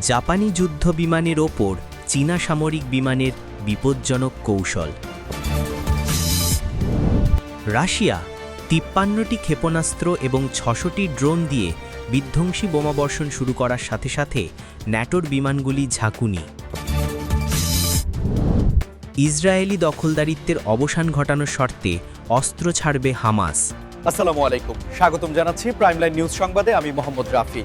জাপানি যুদ্ধ বিমানের ওপর চীনা সামরিক বিমানের বিপজ্জনক কৌশল। রাশিয়া তিপ্পান্নটি ক্ষেপণাস্ত্র এবং ছশোটি ড্রোন দিয়ে বিধ্বংসী বোমাবর্ষণ শুরু করার সাথে সাথে ন্যাটোর বিমানগুলি ঝাঁকুনি। ইসরায়েলি দখলদারিত্বের অবসান ঘটানোর শর্তে অস্ত্র ছাড়বে হামাস। আসসালামু আলাইকুম। স্বাগতম জানাচ্ছি প্রাইমলাইন নিউজ সংবাদে। আমি মোহাম্মদ রাফি।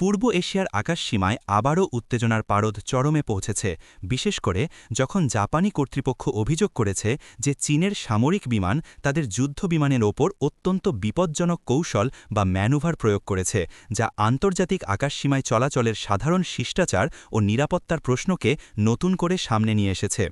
পূর্ব এশিয়ার আকাশসীমায় আবারও উত্তেজনার পারদ চরমে পৌঁছেছে, বিশেষ করে যখন জাপানি কর্তৃপক্ষ অভিযোগ করেছে যে চীনের সামরিক বিমান তাদের যুদ্ধ বিমানের ওপর অত্যন্ত বিপজ্জনক কৌশল বা ম্যানুভার প্রয়োগ করেছে, যা আন্তর্জাতিক আকাশসীমায় চলাচলের সাধারণ শিষ্টাচার ও নিরাপত্তার প্রশ্নকে নতুন করে সামনে নিয়ে এসেছে।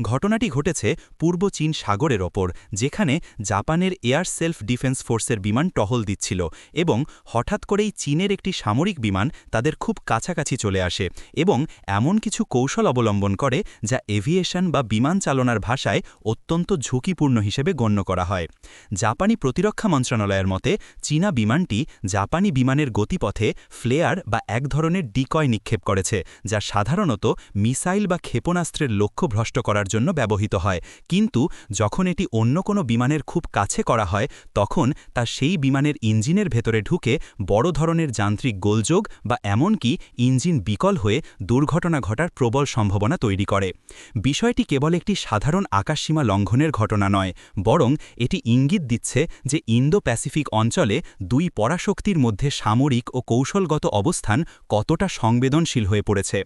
ঘটনাটি ঘটেছে পূর্ব চীন সাগরের ওপর, যেখানে জাপানের এয়ার সেলফ ডিফেন্স ফোর্সের বিমান টহল দিচ্ছিল এবং হঠাৎ করেই চীনের একটি সামরিক বিমান তাদের খুব কাছাকাছি চলে আসে এবং এমন কিছু কৌশল অবলম্বন করে যা এভিয়েশন বা বিমান চালনার ভাষায় অত্যন্ত ঝুঁকিপূর্ণ হিসেবে গণ্য করা হয়। জাপানি প্রতিরক্ষা মন্ত্রণালয়ের মতে, চীনা বিমানটি জাপানি বিমানের গতিপথে ফ্লেয়ার বা এক ধরনের ডিকয় নিক্ষেপ করেছে, যা সাধারণত মিসাইল বা ক্ষেপণাস্ত্রের লক্ষ্য ভ্রষ্ট করার জন্য ব্যবহৃত হয়। কিন্তু যখন এটি অন্য কোনো বিমানের খুব কাছে করা হয়, তখন তা সেই বিমানের ইঞ্জিনের ভেতরে ঢুকে বড় ধরনের যান্ত্রিক গোলযোগ বা এমনকি ইঞ্জিন বিকল হয়ে দুর্ঘটনা ঘটার প্রবল সম্ভাবনা তৈরি করে। বিষয়টি কেবল একটি সাধারণ আকাশসীমা লঙ্ঘনের ঘটনা নয়, বরং এটি ইঙ্গিত দিচ্ছে যে ইন্দো প্যাসিফিক অঞ্চলে দুই পরাশক্তির মধ্যে সামরিক ও কৌশলগত অবস্থান কতটা সংবেদনশীল হয়ে পড়েছে।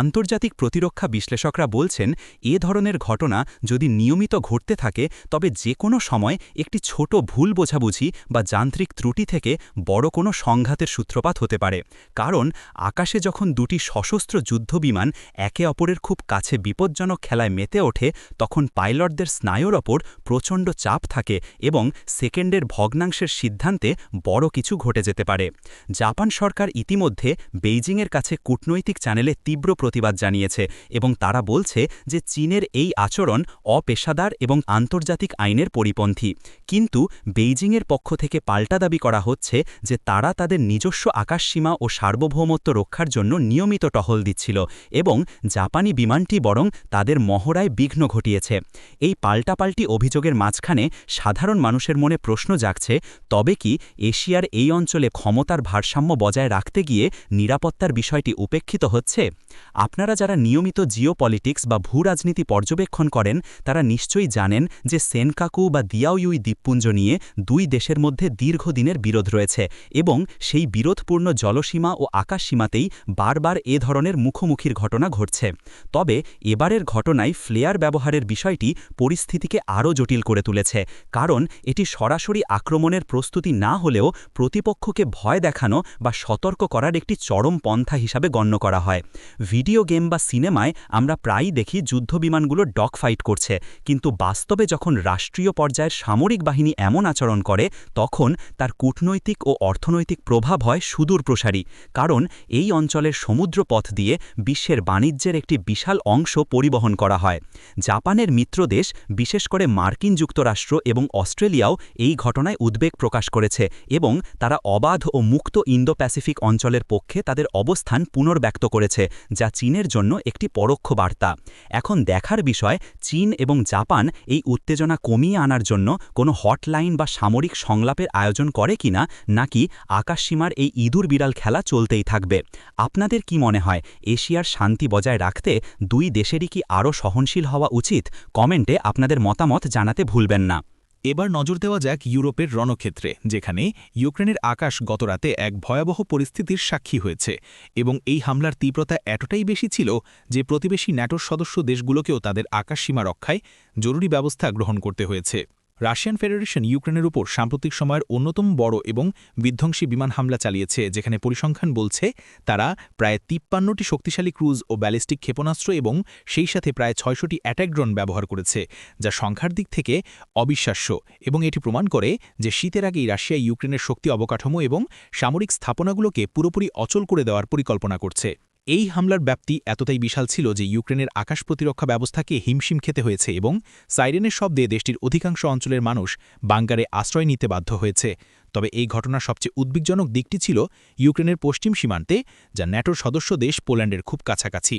আন্তর্জাতিক প্রতিরক্ষা বিশ্লেষকরা বলছেন, এ ধরনের ঘটনা যদি নিয়মিত ঘটতে থাকে, তবে যে কোনো সময় একটি ছোট ভুল বোঝাবুঝি বা যান্ত্রিক ত্রুটি থেকে বড় কোনো সংঘাতের সূত্রপাত হতে পারে। কারণ আকাশে যখন দুটি সশস্ত্র যুদ্ধবিমান একে অপরের খুব কাছে বিপজ্জনক খেলায় মেতে ওঠে, তখন পাইলটদের স্নায়ুর ওপর প্রচণ্ড চাপ থাকে এবং সেকেন্ডের ভগ্নাংশের সিদ্ধান্তে বড় কিছু ঘটে যেতে পারে। জাপান সরকার ইতিমধ্যে বেইজিংয়ের কাছে কূটনৈতিক চ্যানেলে তীব্র প্রতিবাদ জানিয়েছে এবং তারা বলছে যে চীনের এই আচরণ অপেশাদার এবং আন্তর্জাতিক আইনের পরিপন্থী। কিন্তু বেইজিংয়ের পক্ষ থেকে পাল্টা দাবি করা হচ্ছে যে তারা তাদের নিজস্ব আকাশসীমা ও সার্বভৌমত্ব রক্ষার জন্য নিয়মিত টহল দিচ্ছিল এবং জাপানি বিমানটি বরং তাদের মহড়ায় বিঘ্ন ঘটিয়েছে। এই পাল্টাপাল্টি অভিযোগের মাঝখানে সাধারণ মানুষের মনে প্রশ্ন জাগছে, তবে কি এশিয়ার এই অঞ্চলে ক্ষমতার ভারসাম্য বজায় রাখতে গিয়ে নিরাপত্তার বিষয়টি উপেক্ষিত হচ্ছে? আপনারা যারা নিয়মিত জিও পলিটিক্স বা ভূ রাজনীতি পর্যবেক্ষণ করেন, তারা নিশ্চয়ই জানেন যে সেনকাকু বা দিয়াওয়ুই দ্বীপপুঞ্জ নিয়ে দুই দেশের মধ্যে দীর্ঘদিনের বিরোধ রয়েছে এবং সেই বিরোধপূর্ণ জলসীমা ও আকাশসীমাতেই বারবার এ ধরনের মুখোমুখির ঘটনা ঘটছে। তবে এবারের ঘটনায় ফ্লেয়ার ব্যবহারের বিষয়টি পরিস্থিতিকে আরও জটিল করে তুলেছে, কারণ এটি সরাসরি আক্রমণের প্রস্তুতি না হলেও প্রতিপক্ষকে ভয় দেখানো বা সতর্ক করার একটি চরম পন্থা হিসাবে গণ্য করা হয়। ভিডিও গেম বা সিনেমায় আমরা প্রায়ই দেখি যুদ্ধবিমানগুলো ডক ফাইট করছে, কিন্তু বাস্তবে যখন রাষ্ট্রীয় পর্যায়ের সামরিক বাহিনী এমন আচরণ করে, তখন তার কূটনৈতিক ও অর্থনৈতিক প্রভাব হয় সুদূর প্রসারী কারণ এই অঞ্চলের সমুদ্র পথ দিয়ে বিশ্বের বাণিজ্যের একটি বিশাল অংশ পরিবহন করা হয়। জাপানের মিত্রদেশ বিশেষ করে মার্কিন যুক্তরাষ্ট্র এবং অস্ট্রেলিয়াও এই ঘটনায় উদ্বেগ প্রকাশ করেছে এবং তারা অবাধ ও মুক্ত ইন্দো প্যাসিফিক অঞ্চলের পক্ষে তাদের অবস্থান পুনর্ব্যক্ত করেছে, যা চীনের জন্য একটি পরোক্ষ বার্তা। এখন দেখার বিষয়, চীন এবং জাপান এই উত্তেজনা কমিয়ে আনার জন্য কোনো হটলাইন বা সামরিক সংলাপের আয়োজন করে কিনা, নাকি আকাশসীমার এই ইঁদুর বিড়াল খেলা চলতেই থাকবে। আপনাদের কি মনে হয়, এশিয়ার শান্তি বজায় রাখতে দুই দেশেরই কি আরও সহনশীল হওয়া উচিত? কমেন্টে আপনাদের মতামত জানাতে ভুলবেন না। এবার নজর দেওয়া যাক ইউরোপের রণক্ষেত্রে, যেখানে ইউক্রেনের আকাশ গতরাতে এক ভয়াবহ পরিস্থিতির সাক্ষী হয়েছে এবং এই হামলার তীব্রতা এতটাই বেশি ছিল যে প্রতিবেশী ন্যাটোর সদস্য দেশগুলোকেও তাদের আকাশসীমা রক্ষায় জরুরি ব্যবস্থা গ্রহণ করতে হয়েছে। রাশিয়ান ফেডারেশন ইউক্রেনের উপর সাম্প্রতিক সময়ের অন্যতম বড় এবং বিধ্বংসী বিমান হামলা চালিয়েছে, যেখানে পরিসংখ্যান বলছে তারা প্রায় তিপ্পান্নটি শক্তিশালী ক্রুজ ও ব্যালিস্টিক ক্ষেপণাস্ত্র এবং সেই সাথে প্রায় ছয়শটি অ্যাট্যাক ড্রোন ব্যবহার করেছে, যা সংখ্যার দিক থেকে অবিশ্বাস্য এবং এটি প্রমাণ করে যে শীতের আগেই রাশিয়া ইউক্রেনের শক্তি অবকাঠামো এবং সামরিক স্থাপনাগুলোকে পুরোপুরি অচল করে দেওয়ার পরিকল্পনা করছে। এই হামলার ব্যাপ্তি এতটাই বিশাল ছিল যে ইউক্রেনের আকাশ প্রতিরক্ষা ব্যবস্থাকে হিমশিম খেতে হয়েছে এবং সাইরেনের শব্দে দেশটির অধিকাংশ অঞ্চলের মানুষ বাঙ্গারে আশ্রয় নিতে বাধ্য হয়েছে। তবে এই ঘটনার সবচেয়ে উদ্বিগ্নজনক দিকটি ছিল ইউক্রেনের পশ্চিম সীমান্তে, যা ন্যাটোর সদস্য দেশ পোল্যান্ডের খুব কাছাকাছি।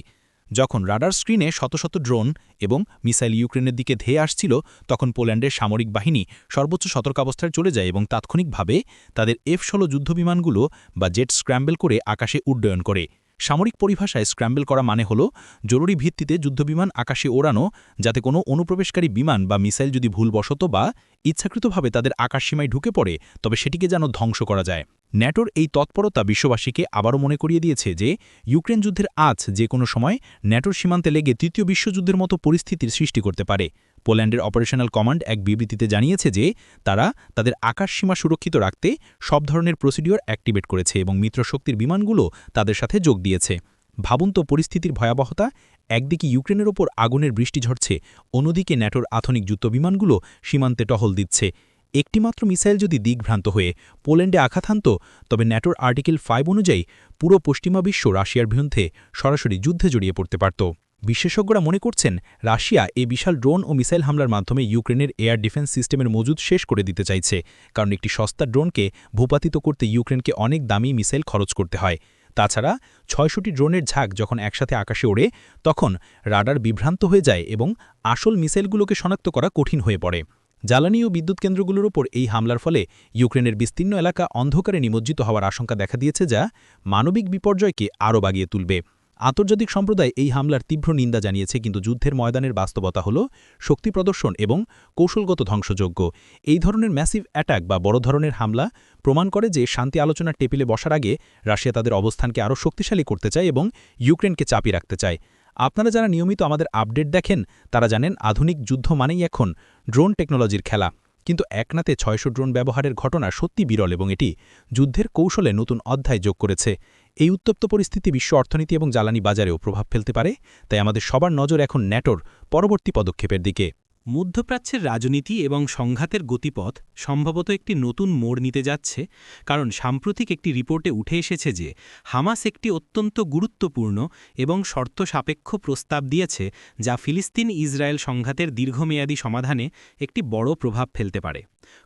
যখন রাডার স্ক্রিনে শত শত ড্রোন এবং মিসাইল ইউক্রেনের দিকে ধেয়ে আসছিল, তখন পোল্যান্ডের সামরিক বাহিনী সর্বোচ্চ সতর্কাবস্থায় চলে যায় এবং তাৎক্ষণিকভাবে তাদের এফ ষোলো যুদ্ধবিমানগুলো বা জেট স্ক্র্যাম্বল করে আকাশে উড্ডয়ন করে। সামরিক পরিভাষায় স্ক্র্যাম্বল করা মানে হল জরুরি ভিত্তিতে যুদ্ধবিমান আকাশে ওড়ানো যাতে কোনো অনুপ্রবেশকারী বিমান বা মিসাইল যদি ভুলবশত বা ইচ্ছাকৃতভাবে তাদের আকাশসীমায় ঢুকে পড়ে, তবে সেটিকে যেন ধ্বংস করা যায়। ন্যাটোর এই তৎপরতা বিশ্ববাসীকে আবারও মনে করিয়ে দিয়েছে যে, ইউক্রেন যুদ্ধের আজ যে কোনো সময় ন্যাটোর সীমান্তে লেগে তৃতীয় বিশ্বযুদ্ধের মতো পরিস্থিতির সৃষ্টি করতে পারে। পোল্যান্ডের অপারেশনাল কমান্ড এক বিবৃতিতে জানিয়েছে যে, তারা তাদের আকাশসীমা সুরক্ষিত রাখতে সব ধরনের প্রসিডিওর অ্যাক্টিভেট করেছে এবং মিত্রশক্তির বিমানগুলো তাদের সাথে যোগ দিয়েছে। ভাবুন তো পরিস্থিতির ভয়াবহতা একদিকে ইউক্রেনের ওপর আগুনের বৃষ্টি ঝরছে, অন্যদিকে ন্যাটোর আধুনিক যুদ্ধবিমানগুলো সীমান্তে টহল দিচ্ছে। একটিমাত্র মিসাইল যদি দিকভ্রান্ত হয়ে পোল্যান্ডে আঘাত হানত, তবে ন্যাটোর আর্টিকেল ফাইভ অনুযায়ী পুরো পশ্চিমা বিশ্ব রাশিয়ার বিরুদ্ধে সরাসরি যুদ্ধে জড়িয়ে পড়তে পারত। বিশেষজ্ঞরা মনে করছেন, রাশিয়া এই বিশাল ড্রোন ও মিসাইল হামলার মাধ্যমে ইউক্রেনের এয়ার ডিফেন্স সিস্টেমের মজুদ শেষ করে দিতে চাইছে, কারণ একটি সস্তা ড্রোনকে ভূপাতিত করতে ইউক্রেনকে অনেক দামি মিসাইল খরচ করতে হয়। তাছাড়া ছয়শটি ড্রোনের ঝাঁক যখন একসাথে আকাশে ওড়ে, তখন রাডার বিভ্রান্ত হয়ে যায় এবং আসল মিসাইলগুলোকে শনাক্ত করা কঠিন হয়ে পড়ে। জ্বালানি ও বিদ্যুৎ কেন্দ্রগুলোর ওপর এই হামলার ফলে ইউক্রেনের বিস্তীর্ণ এলাকা অন্ধকারে নিমজ্জিত হওয়ার আশঙ্কা দেখা দিয়েছে যা মানবিক বিপর্যয়কে আরও বাগিয়ে তুলবে। আন্তর্জাতিক সম্প্রদায় এই হামলার তীব্র নিন্দা জানিয়েছে, কিন্তু যুদ্ধের ময়দানের বাস্তবতা হল শক্তি প্রদর্শন এবং কৌশলগত ধ্বংসযোগ্য এই ধরনের ম্যাসিভ অ্যাটাক বা বড় ধরনের হামলা প্রমাণ করে যে শান্তি আলোচনার টেবিলে বসার আগে রাশিয়া তাদের অবস্থানকে আরও শক্তিশালী করতে চায় এবং ইউক্রেনকে চাপিয়ে রাখতে চায়। আপনারা যারা নিয়মিত আমাদের আপডেট দেখেন, তারা জানেন আধুনিক যুদ্ধ মানেই এখন ড্রোন টেকনোলজির খেলা। কিন্তু একনাতে ছয়শো ড্রোন ব্যবহারের ঘটনা সত্যি বিরল এবং এটি যুদ্ধের কৌশলে নতুন অধ্যায় যোগ করেছে। এই উত্তপ্ত পরিস্থিতি বিশ্ব অর্থনীতি এবং জ্বালানি বাজারেও প্রভাব ফেলতে পারে, তাই আমাদের সবার নজর এখন ন্যাটোর পরবর্তী পদক্ষেপের দিকে। মধ্যপ্রাচ্যের রাজনীতি এবং সংঘাতের গতিপথ সম্ভবত একটি নতুন মোড় নিতে যাচ্ছে, কারণ সাম্প্রতিক একটি রিপোর্টে উঠে এসেছে যে, হামাস একটি অত্যন্ত গুরুত্বপূর্ণ এবং শর্ত সাপেক্ষ প্রস্তাব দিয়েছে, যা ফিলিস্তিন ইসরায়েল সংঘাতের দীর্ঘমেয়াদী সমাধানে একটি বড় প্রভাব ফেলতে পারে।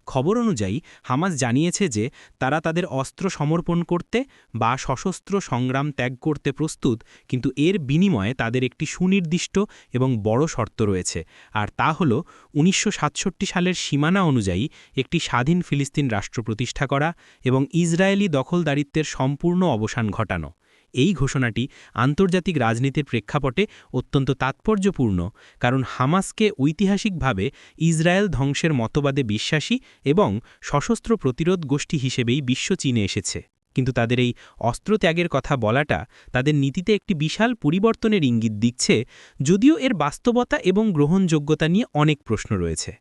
খবর অনুযায়ী, হামাস জানিয়েছে যে, তারা তাদের অস্ত্র সমর্পণ করতে বা সশস্ত্র সংগ্রাম ত্যাগ করতে প্রস্তুত, কিন্তু এর বিনিময়ে তাদের একটি সুনির্দিষ্ট এবং বড় শর্ত রয়েছে। আর তা হল, উনিশশো সাতষট্টি সালের সীমানা অনুযায়ী একটি স্বাধীন ফিলিস্তিন রাষ্ট্র প্রতিষ্ঠা করা এবং ইসরায়েলি দখলদারিত্বের সম্পূর্ণ অবসান ঘটানো। এই ঘোষণাটি আন্তর্জাতিক রাজনীতির প্রেক্ষাপটে অত্যন্ত তাৎপর্যপূর্ণ, কারণ হামাসকে ঐতিহাসিকভাবে ইসরায়েল ধ্বংসের মতবাদে বিশ্বাসী এবং সশস্ত্র প্রতিরোধ গোষ্ঠী হিসেবেই বিশ্ব চীনে এসেছে। কিন্তু তাদের এই অস্ত্র ত্যাগের কথা বলাটা তাদের নীতিতে একটি বিশাল পরিবর্তনের ইঙ্গিত দিচ্ছে, যদিও এর বাস্তবতা এবং গ্রহণযোগ্যতা নিয়ে অনেক প্রশ্ন রয়েছে।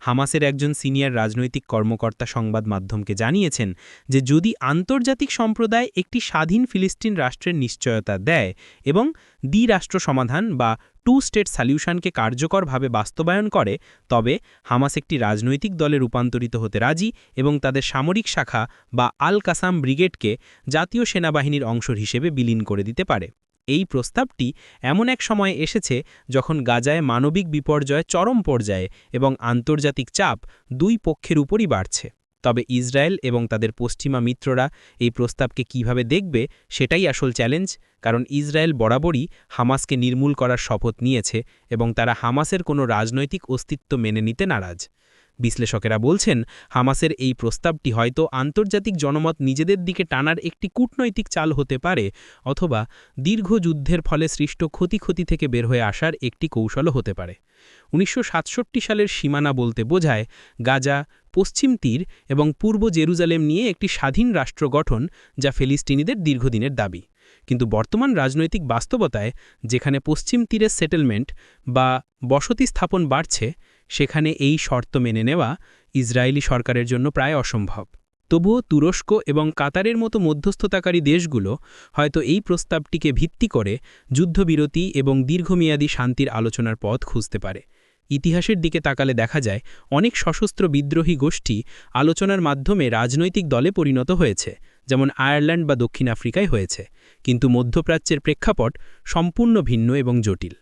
হামাসের একজন সিনিয়র রাজনৈতিক কর্মকর্তা সংবাদ মাধ্যমকে জানিয়েছেন যে যদি আন্তর্জাতিক সম্প্রদায় একটি স্বাধীন ফিলিস্তিন রাষ্ট্রের নিশ্চয়তা দেয় এবং দ্বিরাষ্ট্র সমাধান বা টু স্টেট সলিউশনকে কার্যকরভাবে বাস্তবায়ন করে, তবে হামাস একটি রাজনৈতিক দলে রূপান্তরিত হতে রাজি এবং তাদের সামরিক শাখা বা আল কাসাম ব্রিগেডকে জাতীয় সেনাবাহিনীর অংশ হিসেবে বিলীন করে দিতে পারে। এই প্রস্তাবটি এমন এক সময়ে এসেছে যখন গাজায় মানবিক বিপর্যয় চরম পর্যায়ে এবং আন্তর্জাতিক চাপ দুই পক্ষের উপরই বাড়ছে। তবে ইসরায়েল এবং তাদের পশ্চিমা মিত্ররা এই প্রস্তাবকে কীভাবে দেখবে সেটাই আসল চ্যালেঞ্জ, কারণ ইসরায়েল বরাবরই হামাসকে নির্মূল করার শপথ নিয়েছে এবং তারা হামাসের কোনো রাজনৈতিক অস্তিত্ব মেনে নিতে নারাজ। বিশ্লেষকেরা বলছেন, হামাসের এই প্রস্তাবটি হয়তো আন্তর্জাতিক জনমত নিজেদের দিকে টানার একটি কূটনৈতিক চাল হতে পারে, অথবা দীর্ঘ যুদ্ধের ফলে সৃষ্ট ক্ষতি ক্ষতি থেকে বের হয়ে আসার একটি কৌশলও হতে পারে। উনিশশো সাতষট্টি সালের সীমানা বলতে বোঝায়, গাজা, পশ্চিম তীর এবং পূর্ব জেরুজালেম নিয়ে একটি স্বাধীন রাষ্ট্র গঠন যা ফিলিস্তিনিদের দীর্ঘদিনের দাবি। কিন্তু বর্তমান রাজনৈতিক বাস্তবতায়, যেখানে পশ্চিম তীরের সেটেলমেন্ট বা বসতি স্থাপন বাড়ছে সেখানে এই শর্ত মেনে নেওয়া ইসরায়েলি সরকারের জন্য প্রায় অসম্ভব। তবুও তুরস্ক এবং কাতারের মতো মধ্যস্থতাকারী দেশগুলো হয়তো এই প্রস্তাবটিকে ভিত্তি করে যুদ্ধবিরতি এবং দীর্ঘমেয়াদী শান্তির আলোচনার পথ খুঁজতে পারে। ইতিহাসের দিকে তাকালে দেখা যায়, অনেক সশস্ত্র বিদ্রোহী গোষ্ঠী আলোচনার মাধ্যমে রাজনৈতিক দলে পরিণত হয়েছে, যেমন আয়ারল্যান্ড বা দক্ষিণ আফ্রিকায় হয়েছে, কিন্তু মধ্যপ্রাচ্যের প্রেক্ষাপট সম্পূর্ণ ভিন্ন এবং জটিল।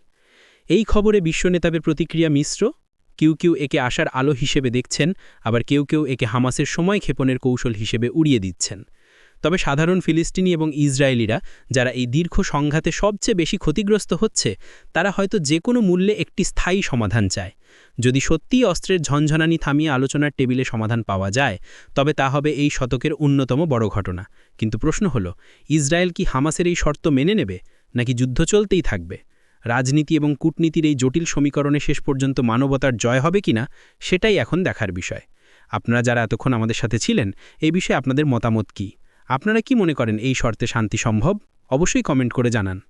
এই খবরে বিশ্ব নেতাদের প্রতিক্রিয়া মিশ্র? কেউ কেউ একে আসার আলো হিসেবে দেখছেন, আবার কেউ কেউ একে হামাসের সময় ক্ষেপণের কৌশল হিসেবে উড়িয়ে দিচ্ছেন। তবে সাধারণ ফিলিস্তিনি এবং ইসরায়েলিরা, যারা এই দীর্ঘ সংঘাতে সবচেয়ে বেশি ক্ষতিগ্রস্ত হচ্ছে, তারা হয়তো যে কোনো মূল্যে একটি স্থায়ী সমাধান চায়। যদি সত্যিই অস্ত্রের ঝনঝনানি থামিয়ে আলোচনার টেবিলে সমাধান পাওয়া যায়, তবে তা হবে এই শতকের অন্যতম বড় ঘটনা। কিন্তু প্রশ্ন হল, ইসরায়েল কি হামাসের এই শর্ত মেনে নেবে, নাকি যুদ্ধ চলতেই থাকবে? রাজনীতি এবং কূটনীতির এই জটিল সমীকরণে শেষ পর্যন্ত মানবতার জয় হবে কিনা, সেটাই এখন দেখার বিষয়। আপনারা যারা এতক্ষণ আমাদের সাথে ছিলেন, এই বিষয়ে আপনাদের মতামত কি? আপনারা কি মনে করেন এই শর্তে শান্তি সম্ভব? অবশ্যই কমেন্ট করে জানান।